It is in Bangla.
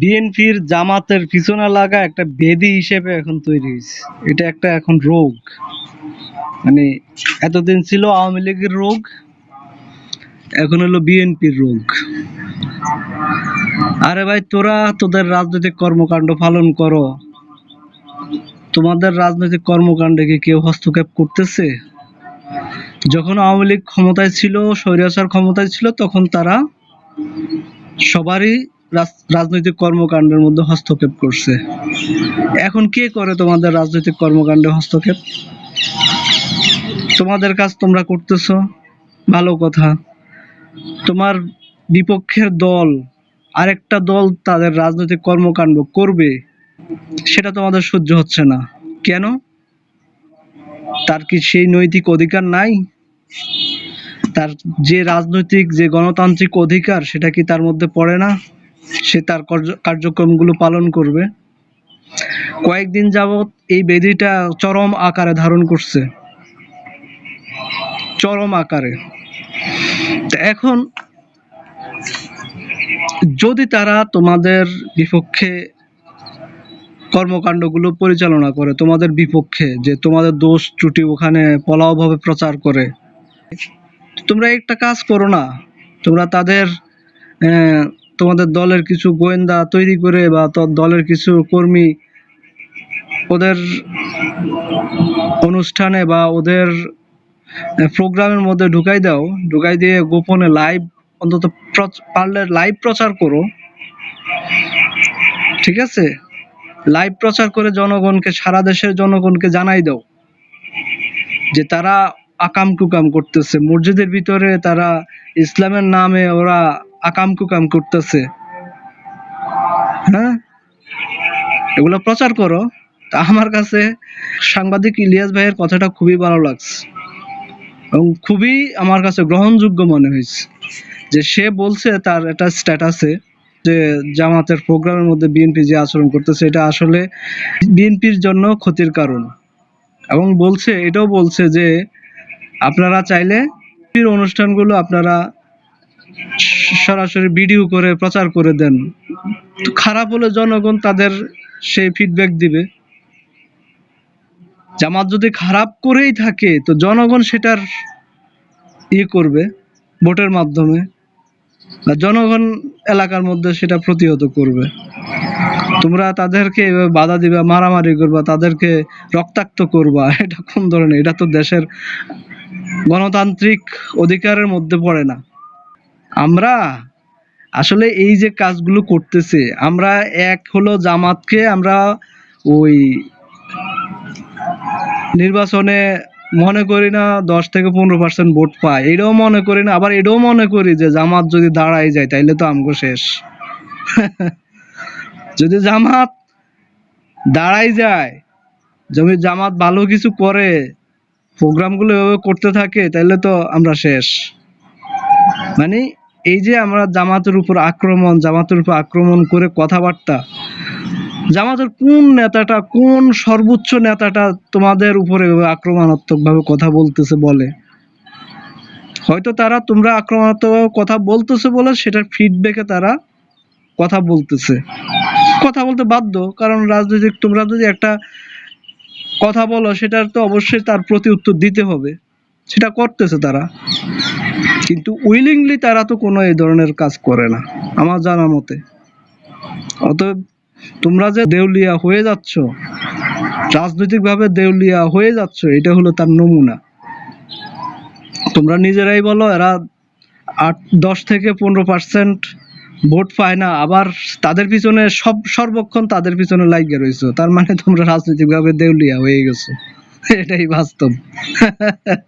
বিএনপির জামাতের পিছনে লাগা একটা বেদি হিসেবে এখন তৈরি হয়েছে এটা একটা এখন রোগ। মানে এতদিন ছিল আওয়ামী লীগের রোগ, এখন হলো বিএনপির রোগ। আরে ভাই, তোরা তোদের রাজনৈতিক কর্মকাণ্ড পালন করো। তোমাদের রাজনৈতিক কর্মকাণ্ডে কি কেউ হস্তক্ষেপ করতেছে? যখন আওয়ামী লীগ ক্ষমতায় ছিল, স্বৈরাচার ক্ষমতায় ছিল, তখন তারা সবারই রাজনৈতিক কর্মকাণ্ডের মধ্যে হস্তক্ষেপ করছে। এখন কে করে তোমাদের রাজনৈতিক কর্মকাণ্ডে হস্তক্ষেপ? তোমাদের কাজ তোমরা করতেছো, ভালো কথা। তোমার বিপক্ষের দল, আরেকটা দল তাদের রাজনৈতিক কর্মকাণ্ড করবে, সেটা তোমাদের সহ্য হচ্ছে না। কেন? তার কি সেই নৈতিক অধিকার নাই? তার যে রাজনৈতিক, যে গণতান্ত্রিক অধিকার, সেটা কি তার মধ্যে পড়ে না? সে তার কার্যক্রমগুলো পালন করবে। কয়েকদিন যাবৎ এই বেদিটা চরম আকারে ধারণ করছে। চরম আকারে। এখন যদি তারা তোমাদের বিপক্ষে কর্মকাণ্ডগুলো পরিচালনা করে, তোমাদের বিপক্ষে যে তোমাদের দোষ ত্রুটি ওখানে পলাওভাবে প্রচার করে, তোমরা একটা কাজ করো না। তোমরা তাদের তোমাদের দলের কিছু গোয়েন্দা তৈরি করে বা দলের কিছু কর্মী ওদের অনুষ্ঠানে বা ওদের প্রোগ্রামের মধ্যে ঢুকাই দাও। ঢুকাই দিয়ে গোপনে লাইভ অন্তত পারলে লাইভ প্রচার করো। ঠিক আছে? লাইভ প্রচার করে জনগণকে, সারা দেশের জনগণকে জানাই দাও যে তারা আকাম কুকাম করতেছে। মসজিদের ভিতরে তারা ইসলামের নামে ওরা আকাম কুকাম করতেছে। হ্যাঁ? এগুলো প্রচার করো। আমার কাছে সাংবাদিক ইলিয়াস ভাইয়ের কথাটা খুবই ভালো লাগছে। এবং খুবই আমার কাছে গ্রহণযোগ্য মনে হয়েছে। যে সে বলছে তার একটা স্ট্যাটাসে যে জামাতের প্রোগ্রামের মধ্যে বিএনপি যে আচরণ করতেছে, এটা আসলে বিএনপির জন্য ক্ষতির কারণ। এবং বলছে, এটাও বলছে যে আপনারা চাইলে অনুষ্ঠানগুলো আপনারা সরাসরি ভিডিও করে, প্রচার করে দেন। তো খারাপ হলে জনগণ তাদের সেই ফিডব্যাক দিবে। জামাত যদি খারাপ করেই থাকে, তো জনগণ সেটার ই করবে ভোটের মাধ্যমে। বা জনগণ এলাকার মধ্যে সেটা প্রতিহত করবে। তোমরা তাদেরকে বাধা দিবা, মারামারি করবা, তাদেরকে রক্তাক্ত করবা, এটা কোন ধরনের? এটা তো দেশের গণতান্ত্রিক অধিকারের মধ্যে পড়ে না। আমরা আসলে এই যে কাজগুলো করতেছে, আমরা এক হলো জামাতকে আমরা ওই নির্বাচনে মনে করি না দশ থেকে পনেরো পার্সেন্ট ভোট পায়। এটাও মনে করি না, আবার এটাও মনে করি যে জামাত যদি দাঁড়াই যায় তাইলে তো আমগো শেষ। যদি জামাত দাঁড়াই যায়, যদি জামাত ভালো কিছু করে, প্রোগ্রামগুলো এভাবে করতে থাকে তাহলে তো আমরা শেষ। মানে এই যে আমরা জামাতের উপর আক্রমণ, জামাতের উপর আক্রমণ করে কথাবার্তা, জামাতের কোন নেতাটা, কোন সর্বোচ্চ নেতাটা তোমাদের উপরে আক্রমণাত্মক ভাবে কথা বলতেছে বলে? হয়তো তারা তোমরা আক্রমণাত্মকভাবে কথা বলতেছে বলে সেটার ফিডব্যাকে তারা কথা বলতেছে। কথা বলতে বাধ্য, কারণ রাজনৈতিক, তোমরা যদি একটা কথা বলো, সেটার তো অবশ্যই তার প্রতি উত্তর দিতে হবে। সেটা করতেছে তারা। কিন্তু উইলিংলি তারা তো কোনো এই ধরনের কাজ করে না, আমার জানা মতে। অতএব তোমরা যে দেউলিয়া হয়ে যাচ্ছ, রাজনৈতিকভাবে দেউলিয়া হয়ে যাচ্ছ, এটা হলো তার নমুনা। তোমরা নিজেরাই বলো, এরা আট, দশ থেকে পনেরো পার্সেন্ট ভোট পায় না, আবার তাদের পিছনে সব, সর্বক্ষণ তাদের পিছনে লাগিয়ে রয়েছে। তার মানে তোমরা রাজনৈতিকভাবে দেউলিয়া হয়ে গেছো। এটাই বাস্তব।